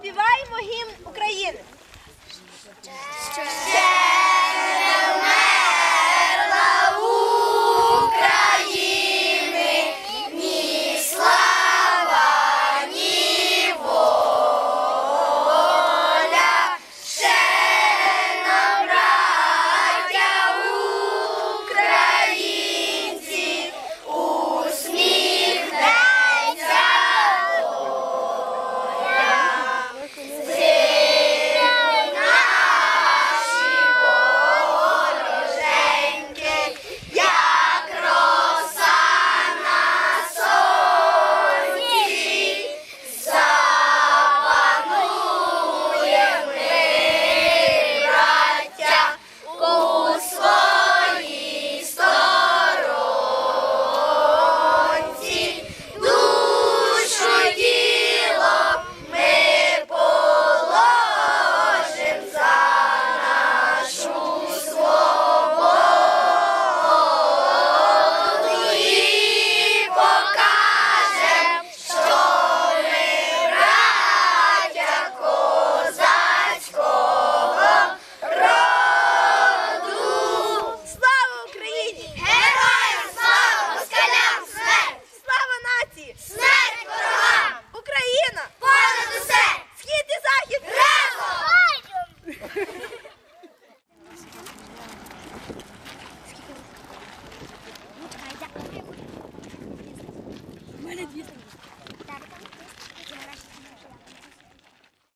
Співаємо гімн України.